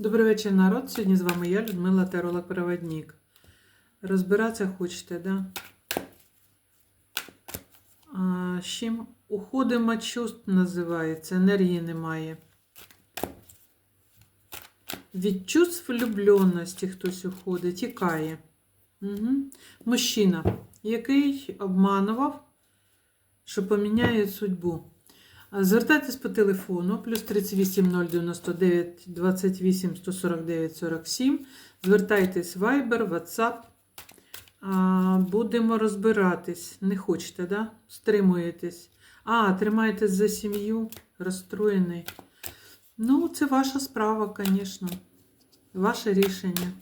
Добрий вечір, народ. Сьогодні з вами я, Людмила Теролог Проводник. Розбиратися хочете, да? А, з чим? Уходимо чувств називається, енергії немає. Від чувств влюбленості хтось уходить, тікає. Угу. Мужчина, який обманував, що поміняє судьбу. Звертайтесь по телефону плюс 38 099 28 149 47. Звертайтесь в Viber, WhatsApp. Будемо розбиратись. Не хочете, да? Стримуєтесь. А, тримаєтесь за сім'ю, розстроєний. Ну, це ваша справа, звісно. Ваше рішення.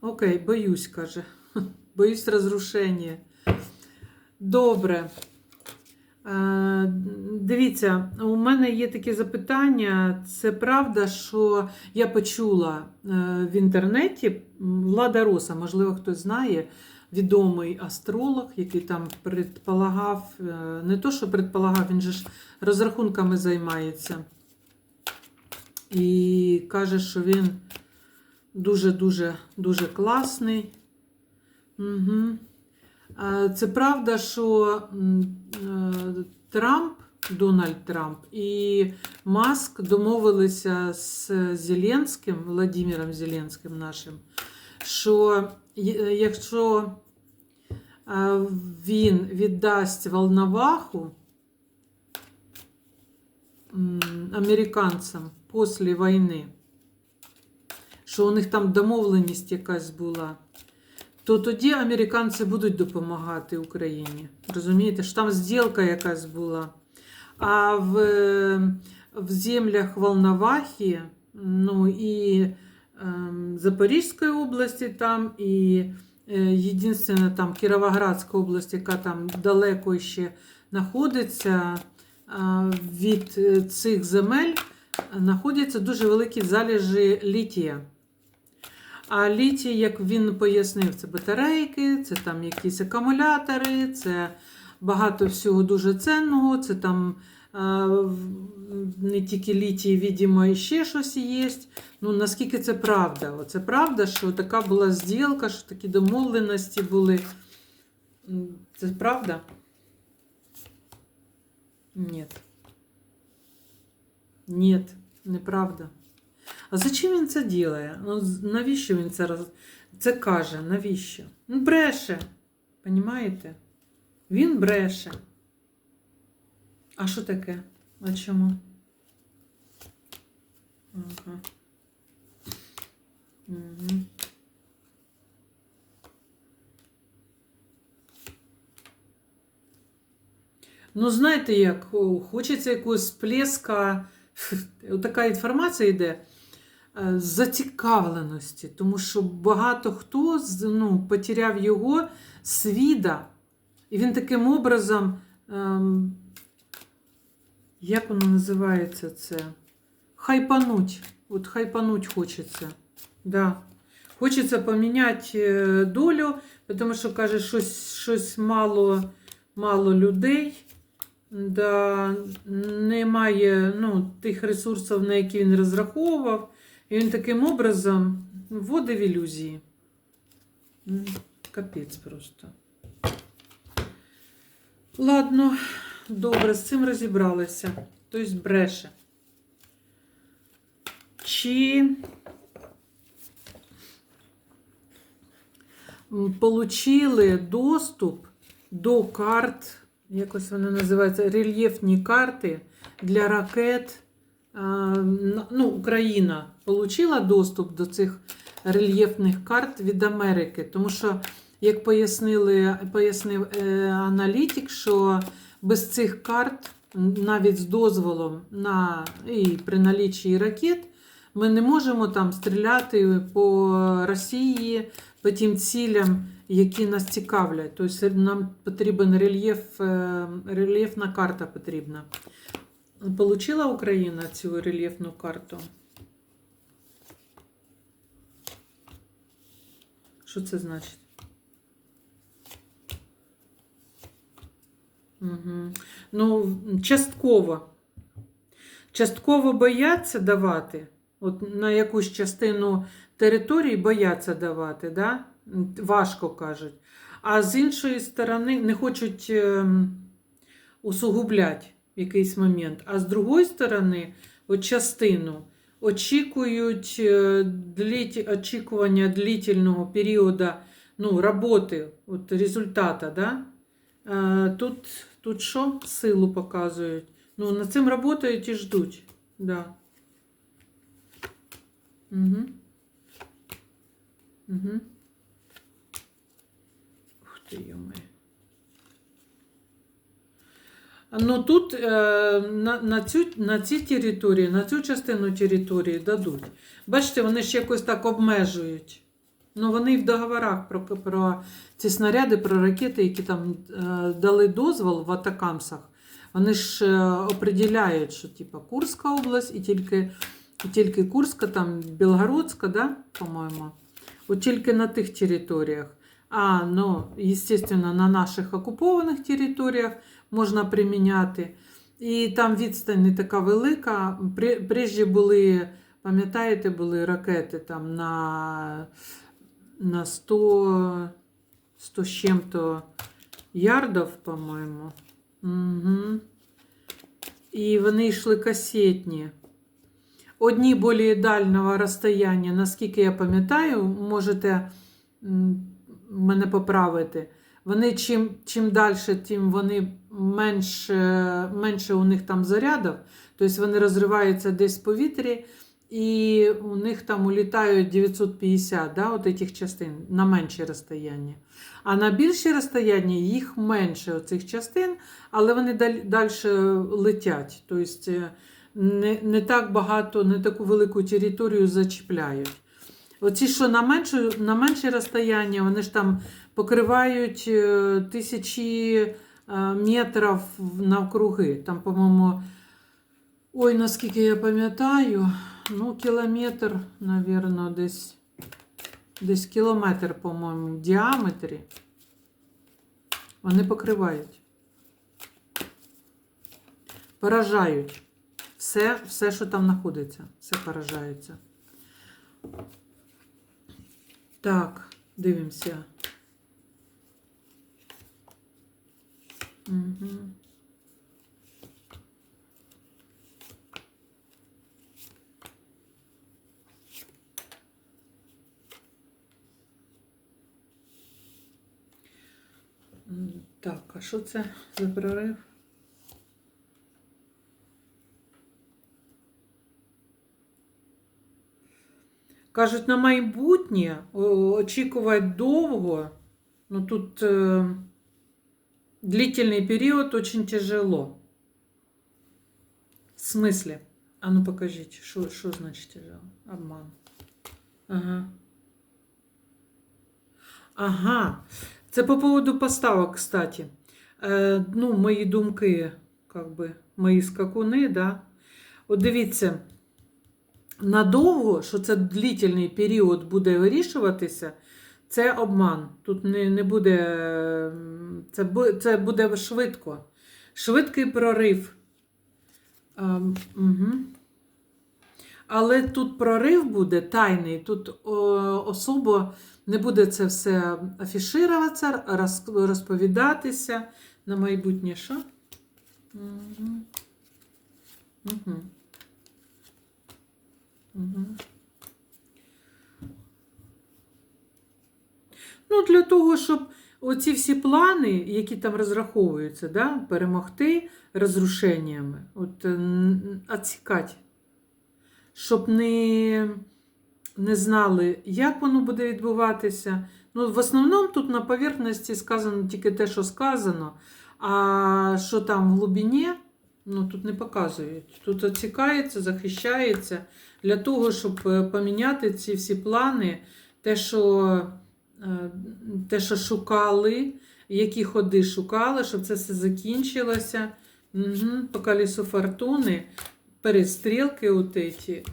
Окей, боюсь, каже. Боюсь розрушення. Добре. Е, Дивіться, у мене є таке запитання. Це правда, що я почула е, в інтернеті Влада Роса, можливо, хтось знає, відомий астролог, який там предполагав, е, не то, що предполагав, він же ж розрахунками займається. І каже, що він дуже-дуже дуже класний. Угу. Це правда, що Трамп, Дональд Трамп і Маск домовилися з Зеленським, Владимиром Зеленським нашим, що якщо він віддасть Волноваху американцям після війни, що у них там домовленість якась була то тоді американці будуть допомагати Україні. Розумієте, що там зділка якась була. А в в землях Волновахи, ну і е, Запорізької області, там, і е, єдине, там Кіровоградська область, яка там далеко ще знаходиться, е, від цих земель знаходяться дуже великі залежі літія. А літій, як він пояснив, це батарейки, це там якісь акумулятори, це багато всього дуже ценного. Це там не тільки літій, відомо, і ще щось є. Ну, наскільки це правда? Це правда, що така була зділка, що такі домовленості були. Це правда? Ні. Ні, неправда. А зачем він це ділає? Ну, навіщо він це роз... це каже? Навіщо? Ну, бреше. Понімаєте? Він бреше. А що таке? А чому? Ага. Угу. Ну, знаєте, як хочеться якогось сплеска. Така інформація йде. Е, зацікавленості, тому що багато хто ну, потеряв його свіда, і він таким образом, ем, як воно називається це? Хайпануть. От хайпануть хочеться. Да. Хочеться поміняти е, долю, тому що каже, щось щось мало мало людей, да, немає ну, тих ресурсів, на які він розраховував. І він таким образом вводив ілюзії. Капець просто. Ладно, добре, з цим розібралися. Тобто бреше. Чи получили доступ до карт, якось вони називаються, рельєфні карти для ракет ну, Україна отримала доступ до цих рельєфних карт від Америки, тому що, як пояснили, пояснив е, аналітик, що без цих карт, навіть з дозволом на і при налічі ракет, ми не можемо там стріляти по Росії, по тим цілям, які нас цікавлять. Тобто нам потрібен рельєф, е, рельєфна карта потрібна. Получила Україна цю рельєфну карту? Що це значить? Угу. Ну, частково. Частково бояться давати, От на якусь частину території бояться давати, да? Важко кажуть. А з іншої сторони не хочуть ем, усугубляти в якийсь момент. А з другої сторони, от частину очікують е, дліт, очікування длительного періоду ну, роботи, от результата. Да? Е, Тут, тут що? Силу показують. Ну, над цим працюють і ждуть. Да. Угу. Угу. Ух ти, йоми. Ну тут е, на, на, цю, на ці території, на цю частину території дадуть. Бачите, вони ж якось так обмежують. Ну, вони і в договорах про, про ці снаряди, про ракети, які там е, дали дозвол в атакамсах, вони ж е, определяють, що типа Курська область і тільки, і тільки Курська, там Білгородська, да, по-моєму. От тільки на тих територіях. А, ну, естественно, на наших окупованих територіях можна приміняти. І там відстань не така велика. Прежде були, пам'ятаєте, були ракети там на, на 100, 100 з чим-то ярдів, по-моєму. Угу. І вони йшли касетні. Одні більш дальнього розстояння, наскільки я пам'ятаю, можете мене поправити. Вони чим, чим далі, тим вони менше, менше у них там зарядів. Тобто вони розриваються десь в повітрі, і у них там улітають 950 да, от этих частин на менші розстояння. А на більші розстояння їх менше оцих частин, але вони далі летять. Тобто е, не, не так багато, не таку велику територію зачіпляють. Оці, що на менше, на менше розстояння, вони ж там покривають е, тисячі е, метрів навкруги. Там, по-моєму, ой, наскільки я пам'ятаю, ну, кілометр, напевно, десь, десь кілометр, по-моєму, в діаметрі. Вони покривають. Поражають. Все, все, що там знаходиться, все поражається. Так, дивимося. Угу. Так, а що це за прорив? Кажуть, на майбутнє о, очікувати довго, ну тут е, длительний період очень тяжело. В смысле? А ну покажіть, що, що значить тяжело? Обман. Ага. Ага. Це по поводу поставок, кстати. Е, ну, мої думки, как би, мої скакуни, да. От дивіться, Надовго, що це длительний період буде вирішуватися, це обман. Тут не, не буде, ем, це, це буде швидко. Швидкий прорив. Ем, угу. Але тут прорив буде тайний, тут о, особо не буде це все афішируватися, роз- розповідатися на майбутнє. Що? Угу. Угу. Ну, для того, щоб оці всі плани, які там розраховуються, да, перемогти розрушеннями, от, відсікати, щоб не, не знали, як воно буде відбуватися. Ну, в основному тут на поверхності сказано тільки те, що сказано, а що там в глибині, ну, тут не показують. Тут оцікається, захищається для того, щоб е, поміняти ці всі плани, те, що, е, те, що шукали, які ходи шукали, щоб це все закінчилося. Угу. По колесу фортуни, перестрілки от эти.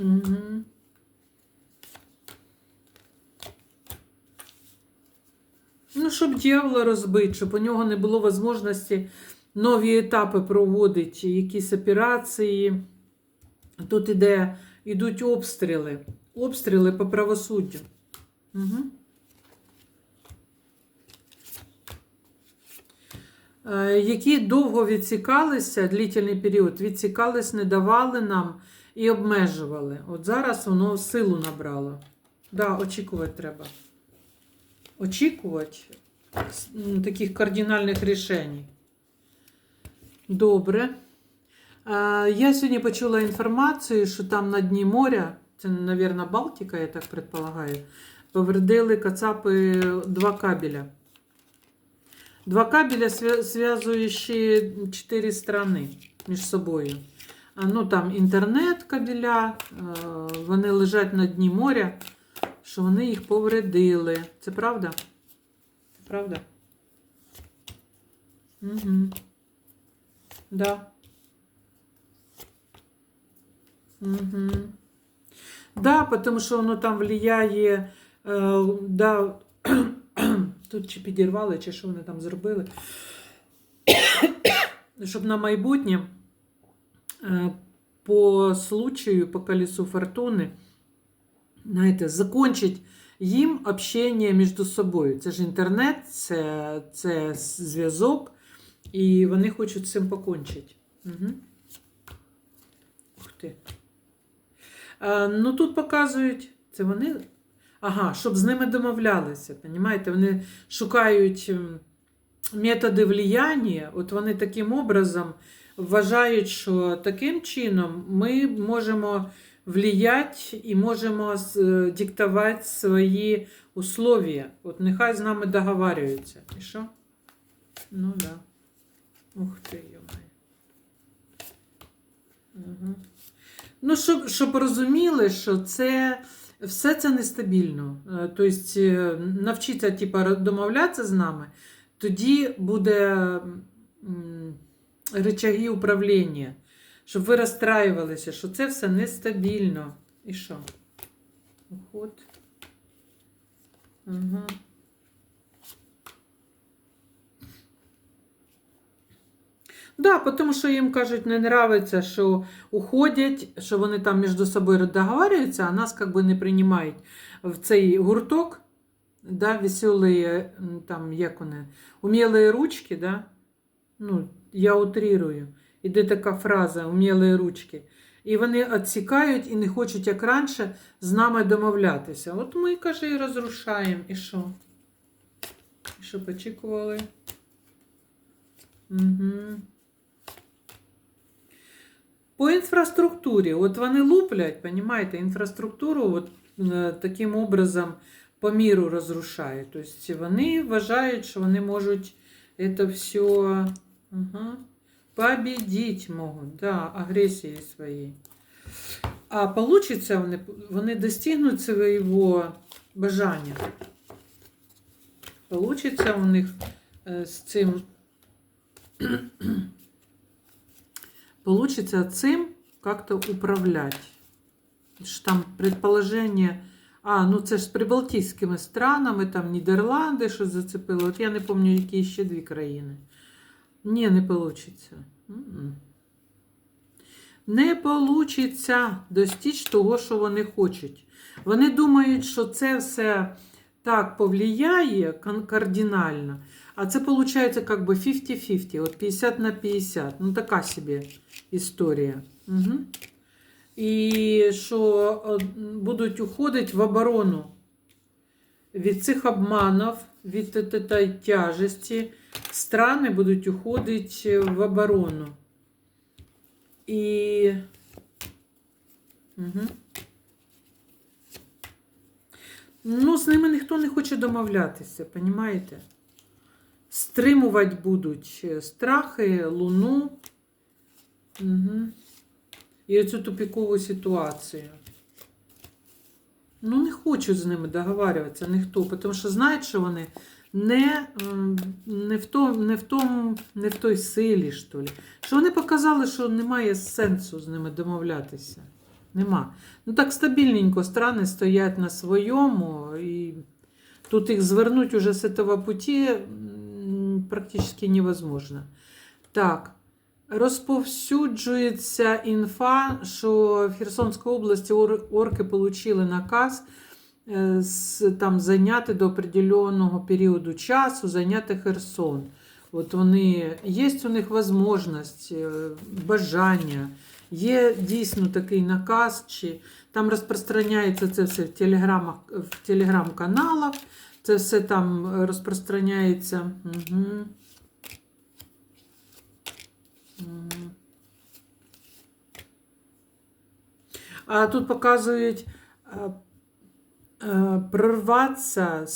Угу. Ну, щоб дьявола розбити, щоб у нього не було можливості нові етапи проводити, якісь операції Тут іде, ідуть обстріли. Обстріли по правосуддю. Угу. Які довго відсікалися, длительний період, відсікались, не давали нам і обмежували. От зараз воно силу набрало. Да, очікувати треба. Очікувати таких кардинальних рішень. Добре. Е, Я сьогодні почула інформацію, що там на дні моря, це, мабуть, Балтика, я так предполагаю, повредили Кацапи два кабеля. Два кабеля, зв'язуючи чотири страни між собою. Ну, там інтернет кабеля, е, вони лежать на дні моря, що вони їх повредили. Це правда? Це правда? Угу. Да. Угу. Да, потому що воно там влияє, е, да, тут чи підірвали, чи що вони там зробили. Щоб на майбутнє е, по случаю, по колесу фортуни, знаєте, закончить їм общення між собою. Це ж інтернет, це, це зв'язок, і вони хочуть цим покончити. Угу. Ух ти. Е, ну тут показують, це вони. Ага, щоб з ними домовлялися. Понімаєте? Вони шукають методи влияння, от вони таким образом вважають, що таким чином ми можемо влиять і можемо диктувати свої условия. От нехай з нами договарюються. І що? Ну да. Ух ти, йомай. Угу. Ну, щоб, щоб розуміли, що це все це нестабільно. Тобто навчіться типу, домовлятися з нами, тоді буде м, рычаги управління, щоб ви розстраювалися, що це все нестабільно. І що? Уход. Ага. Да, тому що їм кажуть, не нравиться, що уходять, що вони там між собою договарюються, а нас как би не приймають в цей гурток, да, веселі, там, як вони, умілі ручки, да? ну, я утрирую. Іде така фраза умілі ручки. І вони відсікають і не хочуть, як раніше, з нами домовлятися. От ми, каже, і розрушаємо. І що? І що очікували? Угу. По інфраструктурі, от вони луплять, понимаете, інфраструктуру от, е, таким образом по міру розрушають. Тобто вони вважають, що вони можуть це все ага, победить можуть, да, агресії своєї. А получиться вони, вони достигнуть свого бажання. Получиться у них е, з цим получится цим как-то управлять. Там предположение, а, ну це ж з прибалтійськими странами, там Нідерланди щось зацепило. От я не пам'ятаю, які ще дві країни. Ні, не. М-м. Не получиться достичь того, що вони хочуть. Вони думають, що це все так повлияє кардинально. А це виходить как бы 50-50, от 50 на 50. Ну, така собі історія. Угу. І що е, будуть уходити в оборону від цих обманів, від цієї тяжесті. Страни будуть уходити в оборону. І. Угу. Ну, з ними ніхто не хоче домовлятися, понімаєте? Стримувати будуть е, страхи, луну. Угу. І оцю тупікову ситуацію. Ну, не хочуть з ними договарюватися ніхто, тому що знають, що вони не, не, в, том, не, в, том, не в той силі, що ли. Що вони показали, що немає сенсу з ними домовлятися. Нема. Ну так стабільненько страни стоять на своєму, і тут їх звернути уже з цього путі практично невозможно. Так. Розповсюджується інфа, що в Херсонській області орки отримали наказ е, там, зайняти до определеного періоду часу, зайняти Херсон. От вони, є у них можливість, е, бажання, є дійсно такий наказ, чи там розпространяється це все в, телеграмах, в телеграм-каналах, це все там е, розпространяється. Угу. А тут показують е, е, прорватися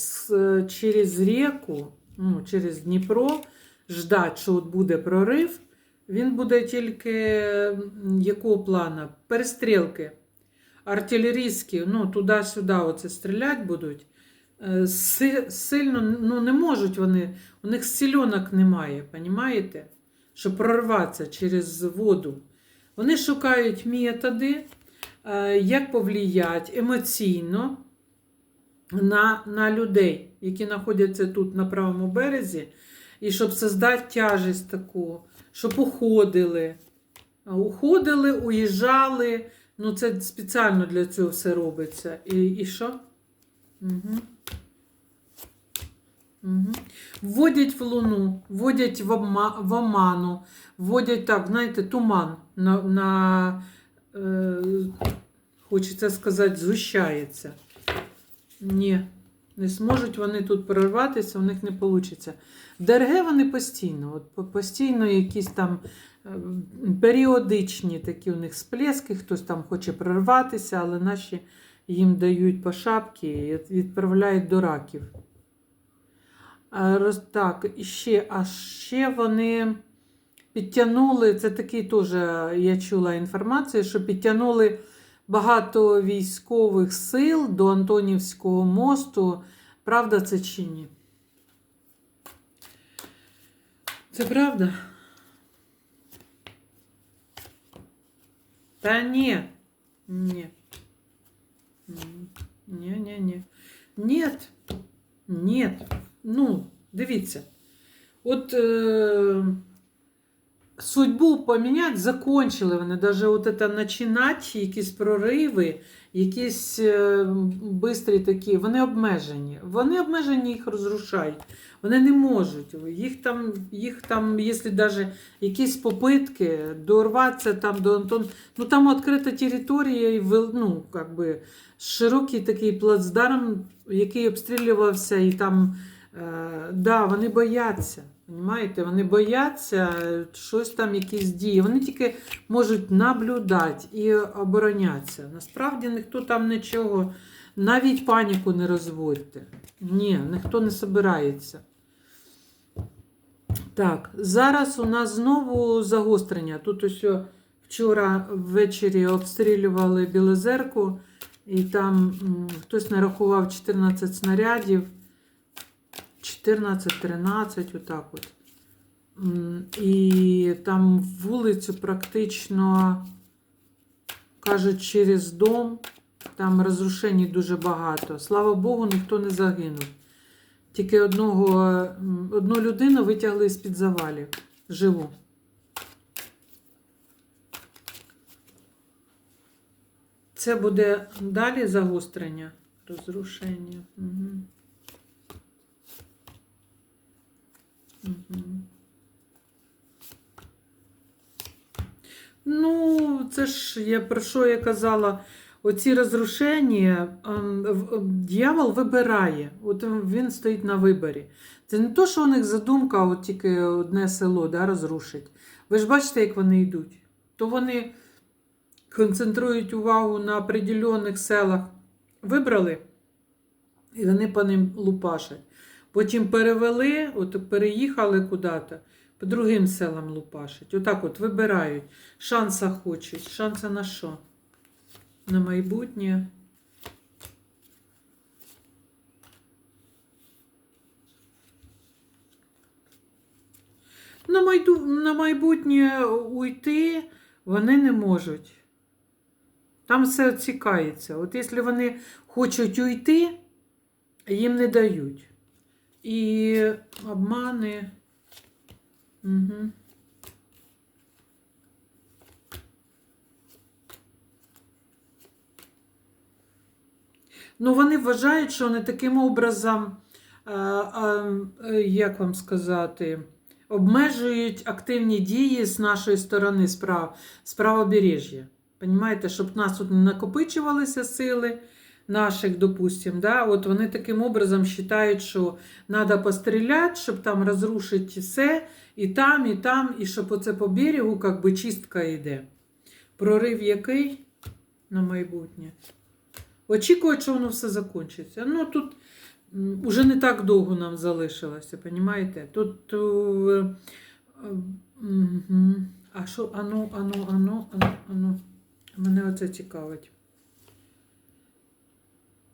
через ріку, ну, через Дніпро, ждать, що от буде прорив. Він буде тільки якого плану? Перестрілки. Артилерійські, ну, туди-сюди оце стріляти будуть. Е, си- Сильно ну, не можуть вони, у них сильонок немає, понімаєте? Щоб прорватися через воду. Вони шукають методи, е, як повлияти емоційно на, на людей, які знаходяться тут на правому березі, і щоб создати тяжесть таку, щоб уходили. Уходили, уїжджали. Ну, це спеціально для цього все робиться. І, і що? Угу. Угу. Вводять в луну, вводять в, обма, в оману, вводять так, знаєте, туман на, на е, хочеться сказати, згущається. Ні, не зможуть вони тут прорватися, у них не вийде. ДРГ вони постійно, от постійно якісь там е, періодичні такі у них сплески, хтось там хоче прорватися, але наші їм дають по шапки і відправляють до раків. Так, і ще, а ще вони підтягнули, це такий теж я чула інформацію, що підтягнули багато військових сил до Антонівського мосту. Правда це чи ні? Це правда? Та ні. Ні. М, Ні, ні, ні. Нет. Нет. Ну, дивіться. От е, судьбу поміняти закончили вони. Даже от це починати, якісь прориви, якісь е, бистрі такі, вони обмежені. Вони обмежені, їх розрушають. Вони не можуть. Їх там, їх там, якщо навіть якісь попитки дорватися там до Антон. Ну там відкрита територія і ну, как би, широкий такий плацдарм, який обстрілювався, і там е, да, вони бояться. Понимаєте? Вони бояться щось там, якісь дії. Вони тільки можуть наблюдати і оборонятися. Насправді ніхто там нічого, навіть паніку не розводьте. Ні, ніхто не собирається. Так, зараз у нас знову загострення. Тут ось вчора ввечері обстрілювали Білозерку, і там хтось нарахував 14 снарядів. 14-13, отак от. І там вулицю практично, кажуть, через дом. Там розрушень дуже багато. Слава Богу, ніхто не загинув. Тільки одного, одну людину витягли з-під завалів. Живу. Це буде далі загострення, розрушення. Угу. Ну, це ж я про що я казала. Оці розрушення ем, ем, дьявол вибирає. От він стоїть на виборі. Це не то, що у них задумка, от тільки одне село да, розрушить. Ви ж бачите, як вони йдуть. То вони концентрують увагу на определених селах. Вибрали, і вони по ним лупашать. Потім перевели, от переїхали куди-то, по другим селам лупашать. Отак от вибирають. Шанса хочуть. Шанса на що? На майбутнє. На, майду... на майбутнє уйти вони не можуть. Там все цікається. От якщо вони хочуть уйти, їм не дають і обмани. Угу. Ну, вони вважають, що вони таким образом, е, е, як вам сказати, обмежують активні дії з нашої сторони з правобережжя. Понімаєте, щоб в нас тут не накопичувалися сили наших, допустим, да? от вони таким образом вважають, що треба постріляти, щоб там розрушити все, і там, і там, і щоб оце по берегу як би чистка йде. Прорив який на майбутнє? Очікують, що воно все закінчиться. Ну тут м, уже не так довго нам залишилося, понімаєте? Тут. е, е. А що, ану, ану, ану, ану, ану. Мене оце цікавить.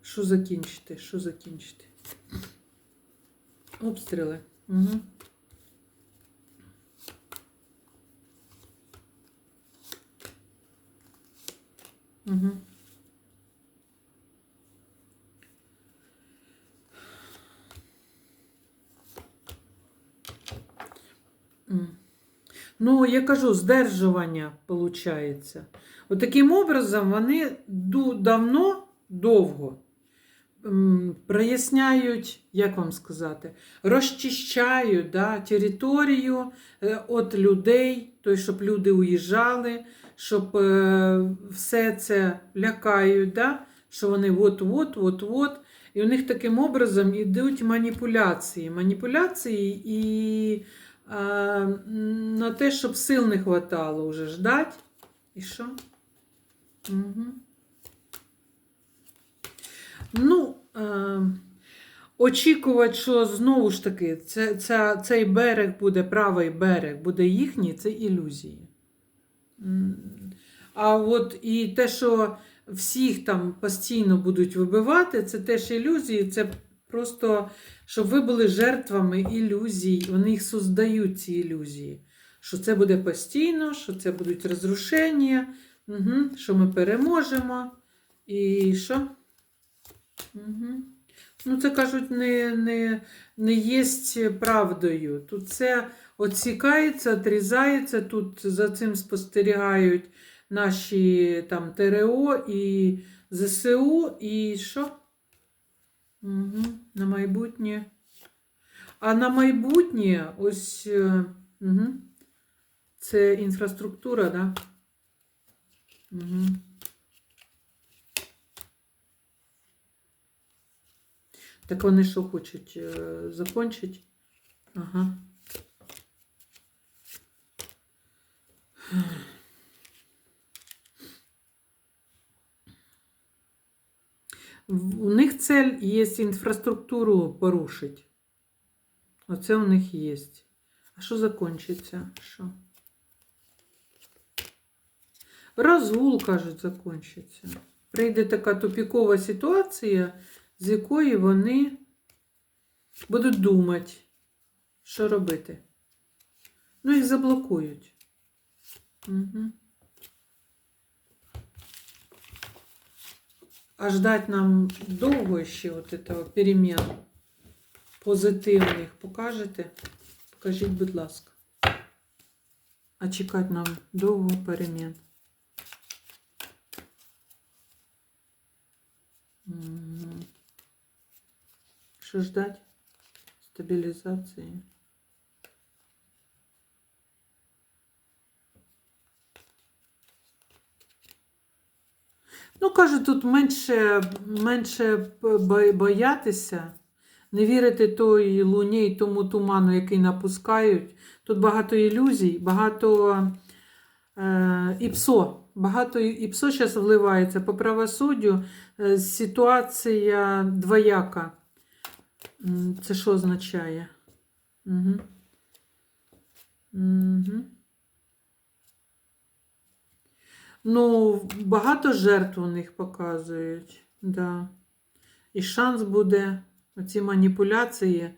Що закінчити? Що закінчити? Обстріли. Угу. Угу. Ну, я кажу, здержування виходить. От образом вони давно, довго проясняють, як вам сказати, розчищають да, територію від людей, тобто, щоб люди уїжджали, щоб е, все це лякають, да, що вони от-от, от-от. І у них таким образом йдуть маніпуляції. Маніпуляції і а, на те, щоб сил не хватало вже ждать. І що? Угу. Ну, е, очікувати, що знову ж таки це, це, цей берег буде, правий берег буде їхній, це ілюзії. А от і те, що всіх там постійно будуть вибивати, це теж ілюзії, це просто, щоб ви були жертвами ілюзій. Вони їх создають, ці ілюзії. Що це буде постійно, що це будуть розрушення, угу, що ми переможемо. І що? Угу. Ну, це кажуть, не, не, не є правдою. Тут це оцікається, отрізається, тут за цим спостерігають наші там ТРО і ЗСУ, і що? Угу. На майбутнє. А на майбутнє ось угу. це інфраструктура, да? Угу. Так вони що хочуть е, закончити? Ага. У них цель є інфраструктуру порушити. Оце у них є. А що закончиться? Що? Розгул, кажуть, закончиться. Прийде така тупікова ситуація, з якої вони будуть думати, що робити. Ну, їх заблокують. Угу. А ждать нам довго ще от этого перемен позитивних покажете? Покажіть, будь ласка. А чекати нам довго перемін. Що ждать? Стабілізації. Ну, кажуть, тут менше, менше боятися, не вірити той луні і тому туману, який напускають. Тут багато ілюзій, багато е, іпсо. Багато іпсо зараз вливається по правосуддю. Е, ситуація двояка. Це що означає? Угу. Угу. Ну, багато жертв у них показують. Да. І шанс буде оці маніпуляції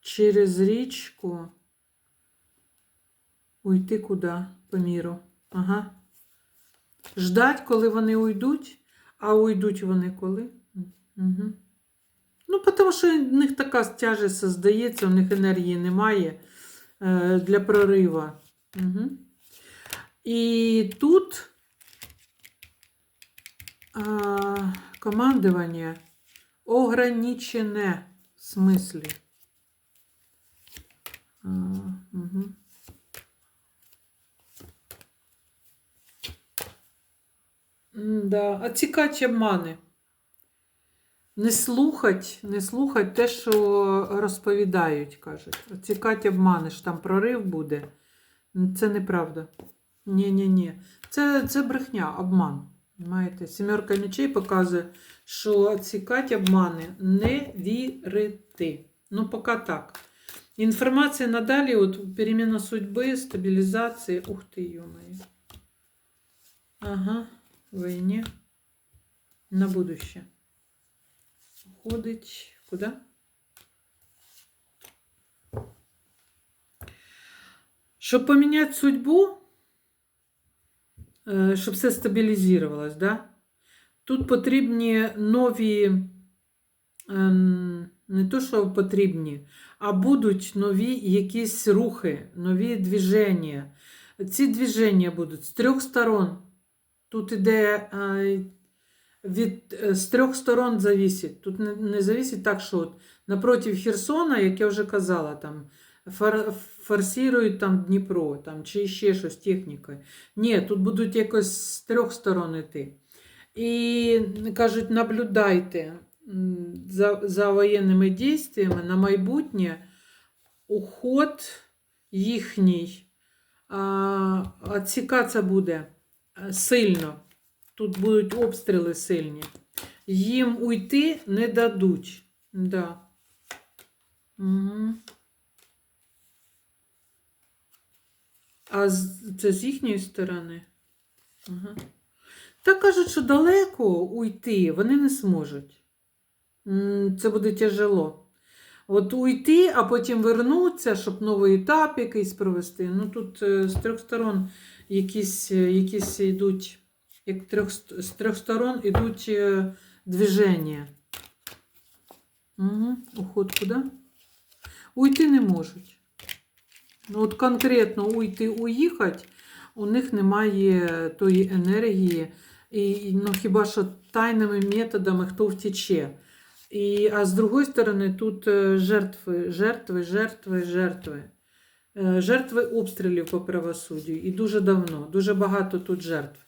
через річку уйти куди по міру. Ага. Ждать, коли вони уйдуть, а уйдуть вони коли? Угу. Ну, тому що в них така тяжесть создається, у них енергії немає е, для прорива. Угу. І тут а, Командування ограничене в смислі. А, угу. Да. А цікаві обмани. Не слухать, не слухать те, що розповідають, кажуть. Цікаві обмани, що там прорив буде. Це неправда. Ні-ні-ні. Це, це брехня, обман. Понимаєте? Сімерка мечей показує, що цікаві обмани не вірити. Ну, поки так. Інформація надалі, от переміна судьби, стабілізація. Ух ти, йомає. Ага, війні. На будущее. Уходить куди? Щоб поміняти судьбу, щоб все стабілізувалось, да? тут потрібні нові, не то, що потрібні, а будуть нові якісь рухи, нові движення. Ці движення будуть з трьох сторон. Тут іде е, від, е, з трьох сторон зависить. Тут не, не зависить так, що от напротив Херсона, як я вже казала, там фор, форсують там Дніпро, там, чи ще щось технікою. Ні, тут будуть якось з трьох сторон йти. І кажуть, наблюдайте за, за воєнними дійствами на майбутнє уход їхній. А, відсікатися буде е, сильно. Тут будуть обстріли сильні. Їм уйти не дадуть. Да. Угу. А це з їхньої сторони? Ага. Та кажуть, що далеко уйти вони не зможуть. Це буде тяжело. От уйти, а потім вернутися, щоб новий етап якийсь провести. Ну тут е, з трьох сторон якісь, е, якісь йдуть, як трьох, з трьох сторон йдуть е, движення. Угу. Уход куди? Уйти не можуть. Ну, от конкретно уйти, уїхати, у них немає тої енергії. І, ну, хіба що тайними методами хто втече. І, а з другої сторони, тут е, жертви, жертви, жертви, жертви. Е, Жертви обстрілів по правосуддю. І дуже давно, дуже багато тут жертв.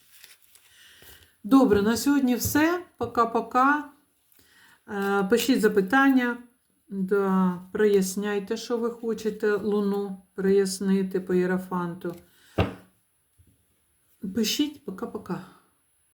Добре, на сьогодні все. Пока-пока. Е, Пишіть запитання. Да, проясняйте, що ви хочете Луну прояснити по Єрафанту. Пишіть, пока-пока.